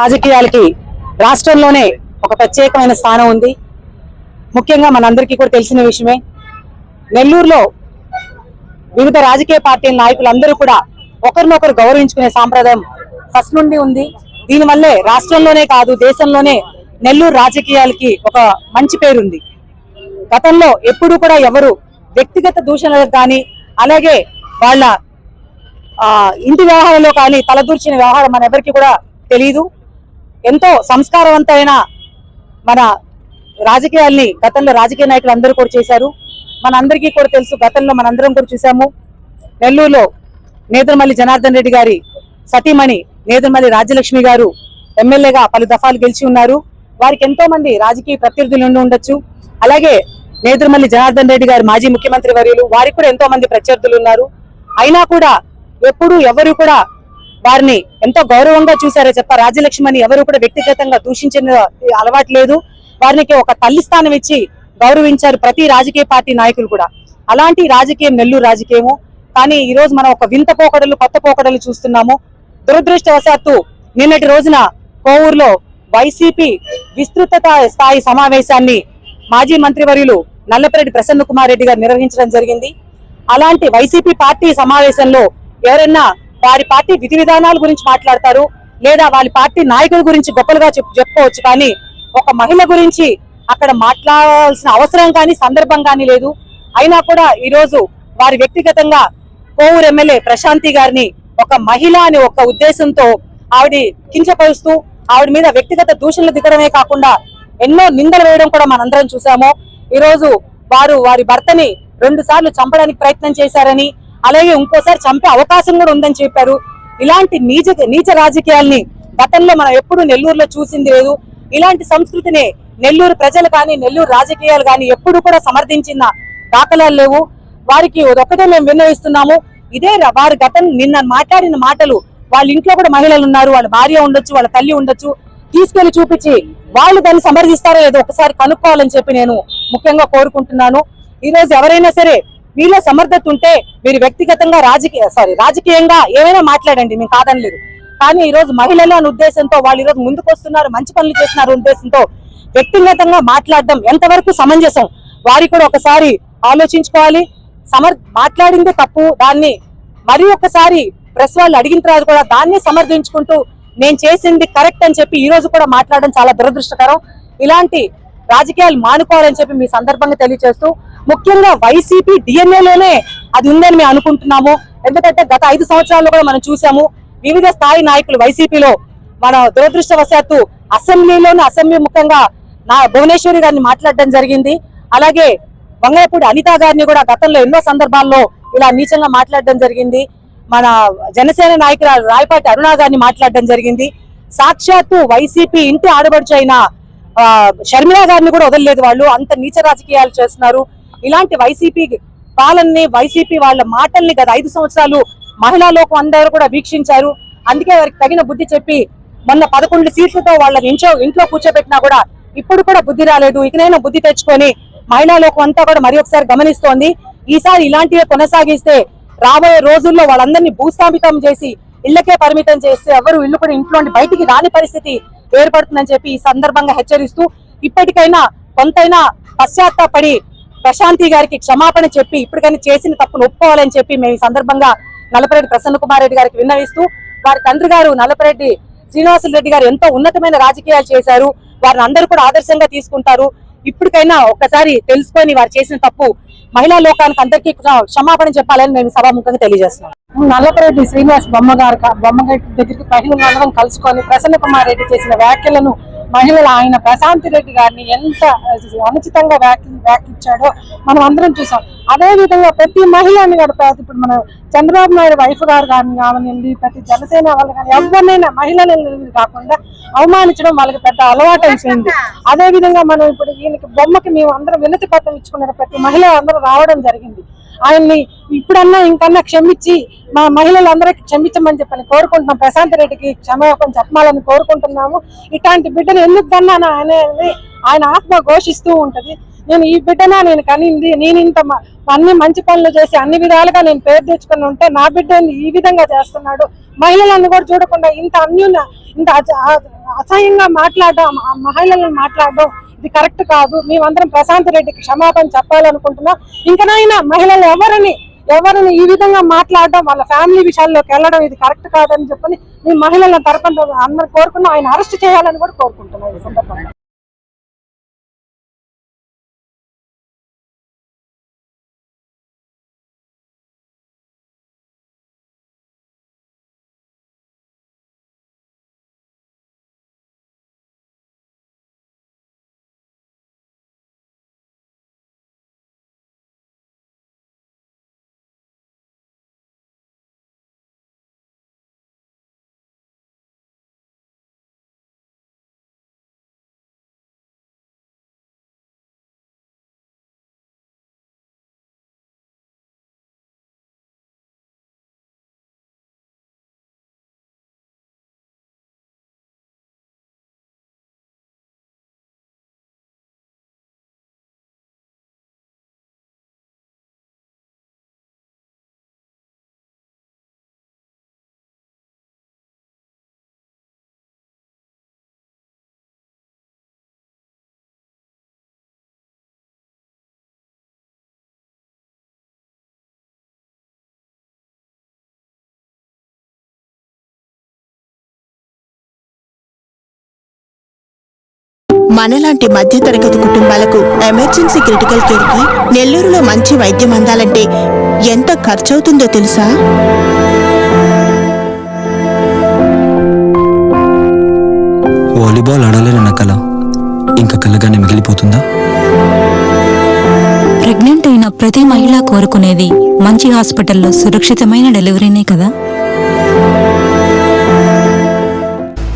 రాజకీయాలకి రాష్ట్రంలోనే ఒక ప్రత్యేకమైన స్థానం ఉంది. ముఖ్యంగా మనందరికీ కూడా తెలిసిన విషయమే నెల్లూరులో వివిధ రాజకీయ పార్టీల నాయకులందరూ కూడా ఒకరినొకరు గౌరవించుకునే సాంప్రదాయం ఫస్ట్ నుండి ఉంది. దీనివల్లే రాష్ట్రంలోనే కాదు దేశంలోనే నెల్లూరు రాజకీయాలకి ఒక మంచి పేరుంది. గతంలో ఎప్పుడూ కూడా ఎవరు వ్యక్తిగత దూషణలకు కానీ అలాగే వాళ్ళ ఇంటి వ్యవహారంలో కానీ తలదూర్చిన వ్యవహారం మన ఎవరికి కూడా తెలియదు ఎంతో సంస్కారవంతమైన మన రాజకీయాల్ని గతంలో రాజకీయ నాయకులు అందరూ కూడా చేశారు. మనందరికీ కూడా తెలుసు గతంలో మనందరం కూడా చూసాము నెల్లూరులో నేదురుమల్లి జనార్దన్ రెడ్డి గారి సతీమణి నేదురుమల్లి రాజ్యలక్ష్మి గారు ఎమ్మెల్యేగా పలు దఫాలు గెలిచి ఉన్నారు. వారికి ఎంతో మంది రాజకీయ ప్రత్యర్థులు ఉండి ఉండొచ్చు. అలాగే నేదురుమల్లి జనార్దన్ రెడ్డి గారు మాజీ ముఖ్యమంత్రి వర్యులు వారికి కూడా ఎంతో మంది ప్రత్యర్థులు ఉన్నారు. అయినా కూడా ఎప్పుడు ఎవరు కూడా వారిని ఎంతో గౌరవంగా చూశారో చెప్ప రాజ్యలక్ష్మిని ఎవరు కూడా వ్యక్తిగతంగా దూషించిన అలవాటు లేదు. వారికి ఒక తల్లి స్థానం ఇచ్చి గౌరవించారు ప్రతి రాజకీయ పార్టీ నాయకులు కూడా. అలాంటి రాజకీయం నెల్లూరు రాజకీయము. కానీ ఈ రోజు మనం ఒక వింత పోకడలు కొత్త పోకడలు చూస్తున్నాము. దురదృష్టవశాత్తు నిన్నటి రోజున కోవూరులో వైసీపీ విస్తృత స్థాయి సమావేశాన్ని మాజీ మంత్రివర్యులు నల్లపరెడ్డి ప్రసన్న కుమార్ రెడ్డి గారు నిర్వహించడం జరిగింది. అలాంటి వైసీపీ పార్టీ సమావేశంలో ఎవరన్నా వారి పార్టీ విధి విధానాల గురించి మాట్లాడతారు లేదా వాళ్ళ పార్టీ నాయకుల గురించి గొప్పలుగా చెప్పుకోవచ్చు. కానీ ఒక మహిళ గురించి అక్కడ మాట్లాడాల్సిన అవసరం కానీ సందర్భం కానీ లేదు. అయినా కూడా ఈరోజు వారి వ్యక్తిగతంగా కోవూరు ఎమ్మెల్యే ప్రశాంతి గారిని ఒక మహిళ అనే ఒక ఉద్దేశంతో ఆవిడ కించపరుస్తూ ఆవిడ మీద వ్యక్తిగత దూషణలు దిగడమే కాకుండా ఎన్నో నిందలు వేయడం కూడా మనందరం చూసాము. ఈరోజు వారు వారి భర్తని రెండు సార్లు చంపడానికి ప్రయత్నం చేశారని అలాగే ఇంకోసారి చంపే అవకాశం కూడా ఉందని చెప్పారు. ఇలాంటి నీచ నీచ రాజకీయాల్ని గతంలో మనం ఎప్పుడు నెల్లూరులో చూసింది లేదు. ఇలాంటి సంస్కృతిని నెల్లూరు ప్రజలు కానీ నెల్లూరు రాజకీయాలు కానీ ఎప్పుడు కూడా సమర్థించిన దాఖలాలు లేవు. వారికి ఒకటే మేము విన్నవిస్తున్నాము. ఇదే వారి గతం నిన్న మాట్లాడిన మాటలు వాళ్ళ ఇంట్లో కూడా మహిళలు ఉన్నారు వాళ్ళ భార్య ఉండొచ్చు వాళ్ళ తల్లి ఉండొచ్చు. తీసుకెళ్ళి చూపించి వాళ్ళు దాన్ని సమర్థిస్తారో లేదో ఒకసారి కనుక్కోవాలని చెప్పి నేను ముఖ్యంగా కోరుకుంటున్నాను. ఈ రోజు ఎవరైనా సరే మీలో సమర్థత ఉంటే మీరు వ్యక్తిగతంగా రాజకీయ సారీ రాజకీయంగా ఏమైనా మాట్లాడండి మేము కాదనలేదు. కానీ ఈ రోజు మహిళలు అనే ఉద్దేశంతో వాళ్ళు ఈరోజు ముందుకొస్తున్నారు ముందుకు వస్తున్నారు మంచి పనులు చేస్తున్నారు ఉద్దేశంతో వ్యక్తిగతంగా మాట్లాడడం ఎంతవరకు సమంజసం? వారి కూడా ఒకసారి ఆలోచించుకోవాలి. సమర్ మాట్లాడిందే తప్పు దాన్ని మరి ఒకసారి ప్రెస్ వాళ్ళు అడిగిన తర్వాత కూడా దాన్ని సమర్థించుకుంటూ నేను చేసింది కరెక్ట్ అని చెప్పి ఈ రోజు కూడా మాట్లాడడం చాలా దురదృష్టకరం. ఇలాంటి రాజకీయాలు మానుకోవాలని చెప్పి మీ సందర్భంగా తెలియజేస్తూ ముఖ్యంగా వైసీపీ డిఎన్ఏలోనే అది ఉందని మేము అనుకుంటున్నాము. ఎందుకంటే గత ఐదు సంవత్సరాల్లో కూడా మనం చూసాము వివిధ స్థాయి నాయకులు వైసీపీలో మన దురదృష్టవశాత్తు అసెంబ్లీలోని అసెంబ్లీ ముఖ్యంగా నా భువనేశ్వరి గారిని మాట్లాడడం జరిగింది. అలాగే వంగయపూడి అనిత గారిని కూడా గతంలో ఎన్నో సందర్భాల్లో ఇలా నీచంగా మాట్లాడడం జరిగింది. మన జనసేన నాయకురాలు రాయపాటి అరుణ గారిని మాట్లాడడం జరిగింది. సాక్షాత్తు వైసీపీ ఇంటి ఆడబడుచు షర్మిల గారిని కూడా వదలలేదు వాళ్ళు. అంత నీచ రాజకీయాలు చేస్తున్నారు. ఇలాంటి వైసీపీ పాలనని వైసీపీ వాళ్ళ మాటల్ని గత ఐదు సంవత్సరాలు మహిళా లోకం అందరూ కూడా వీక్షించారు. అందుకే వారికి తగిన బుద్ధి చెప్పి మొన్న పదకొండు సీట్లతో వాళ్ళని ఇంట్లో ఇంట్లో కూర్చోబెట్టినా కూడా ఇప్పుడు కూడా బుద్ధి రాలేదు. ఇకనైనా బుద్ధి తెచ్చుకొని మహిళా లోకం అంతా కూడా మరి ఒకసారి గమనిస్తోంది. ఈసారి ఇలాంటివే కొనసాగిస్తే రాబోయే రోజుల్లో వాళ్ళందరినీ భూస్థాపితం చేసి ఇళ్ళకే పరిమితం చేస్తే ఎవరు ఇల్లు కూడా ఇంట్లో బయటికి రాని పరిస్థితి ఏర్పడుతుందని చెప్పి ఈ సందర్భంగా హెచ్చరిస్తూ ఇప్పటికైనా కొంతైనా పశ్చాత్తాపడి ప్రశాంతి గారికి క్షమాపణ చెప్పి ఇప్పటికైనా చేసిన తప్పును ఒప్పుకోవాలని చెప్పి మేము ఈ సందర్భంగా నల్లపరెడ్డి ప్రసన్న కుమార్ రెడ్డి గారికి విన్నవిస్తూ వారి తండ్రి గారు నల్లపరెడ్డి శ్రీనివాసులు రెడ్డి గారు ఎంతో ఉన్నతమైన రాజకీయాలు చేశారు. వారిని అందరూ కూడా ఆదర్శంగా తీసుకుంటారు. ఇప్పటికైనా ఒక్కసారి తెలుసుకొని వారు చేసిన తప్పు మహిళా లోకానికి అందరికీ క్షమాపణ చెప్పాలని మేము సభాముఖంగా తెలియజేస్తున్నాం. నల్లపరెడ్డి శ్రీనివాస్ బొమ్మగారు బొమ్మగారి దగ్గరికి మహిళలు అందరం కలుసుకొని ప్రసన్న కుమార్ రెడ్డి చేసిన వ్యాఖ్యలను మహిళలు ఆయన ప్రశాంతి రెడ్డి గారిని ఎంత అనుచితంగా వ్యాఖ్య వ్యాఖ్యించాడో మనం అందరం చూసాం. అదేవిధంగా ప్రతి మహిళని కూడా ఇప్పుడు మన చంద్రబాబు నాయుడు వైఫ్ గారు కానీ కావనండి ప్రతి జనసేన వాళ్ళు కానీ ఎవరినైనా మహిళలని కాకుండా అవమానించడం వాళ్ళకి పెద్ద అలవాటు అయిపోయింది అదే విధంగా మనం ఇప్పుడు ఈయనకి బొమ్మకి మేము అందరం వినతి పత్రం ఇచ్చుకున్న ప్రతి మహిళ అందరూ రావడం జరిగింది. ఆయన్ని ఇప్పుడన్నా ఇంకన్నా క్షమించి మా మహిళలందరికీ క్షమించమని చెప్పని కోరుకుంటున్నాం. ప్రశాంత్ రెడ్డికి క్షమాపణ చెప్పాలని కోరుకుంటున్నాము. ఇట్లాంటి బిడ్డను ఎందుకు కన్నాను అనేది ఆయన ఆత్మ ఘోషిస్తూ ఉంటది. నేను ఈ బిడ్డనా నేను కనింది నేను ఇంత మ- అన్ని మంచి పనులు చేసి అన్ని విధాలుగా నేను పేరు తెచ్చుకుని ఉంటే నా బిడ్డ ఈ విధంగా చేస్తున్నాడు. మహిళలను కూడా చూడకుండా ఇంత అన్యున ఇంత అజ- అసహ్యంగా మాట్లాడడం ఆ మహిళలను మాట్లాడడం ఇది కరెక్ట్ కాదు. మేమందరం ప్రశాంత్ రెడ్డికి క్షమాపణ చెప్పాలనుకుంటున్నాం. ఇంకనైనా మహిళలు ఎవరిని ఎవరిని ఈ విధంగా మాట్లాడడం వాళ్ళ ఫ్యామిలీ విషయాల్లోకి వెళ్ళడం ఇది కరెక్ట్ కాదని చెప్పని మేము మహిళల తరపున అందరు కోరుకున్నాం. ఆయన అరెస్ట్ చేయాలని కూడా కోరుకుంటున్నాం ఈ సందర్భంగా. మనలాంటి మధ్యతరగతి కుటుంబాలకు ఎమర్జెన్సీ క్రిటికల్ కేర్కి నెల్లూరులో మంచి వైద్యం అందాలంటే ఎంత ఖర్చవుతుందో తెలుసా? వాలీబాల్ ఆడాలని కల. ఇంకా కలగానే మిగిలిపోతుందా? ప్రెగ్నెంట్ అయిన ప్రతి మహిళ కోరుకునేది మంచి హాస్పిటల్లో సురక్షితమైన డెలివరీనే కదా?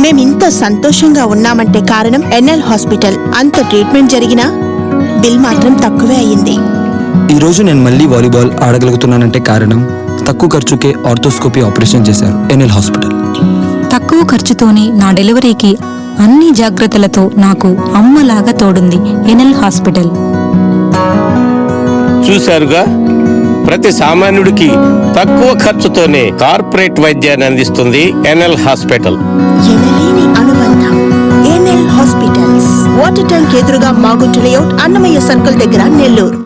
మేమింత సంతోషంగా ఉన్నామంటే కారణం ఎన్ఎల్ హాస్పిటల్. అంత ట్రీట్మెంట్ జరిగినా బిల్ మాత్రం తక్కువే అయ్యింది. ఈ రోజు నేను మళ్ళీ వాలీబాల్ ఆడగలుగుతున్నానంటే కారణం తక్కువ ఖర్చుకే ఆర్థోస్కోపీ ఆపరేషన్ చేశారు ఎన్ఎల్ హాస్పిటల్. తక్కువ ఖర్చుతోనే నా డెలివరీకి అన్ని జాగ్రత్తలతో నాకు అమ్మలాగా తోడుంది ఎనల్ హాస్పిటల్. చూశారుగా? ప్రతి సామాన్యుడికి తక్కువ ఖర్చుతోనే కార్పొరేట్ వైద్యాన్ని అందిస్తుంది NL hospital. NL hospitals. Water tank ఎదురుగా మాగుంటు లేఅవుట్ అన్నమయ్య సర్కిల్ దగ్గర నెల్లూరు.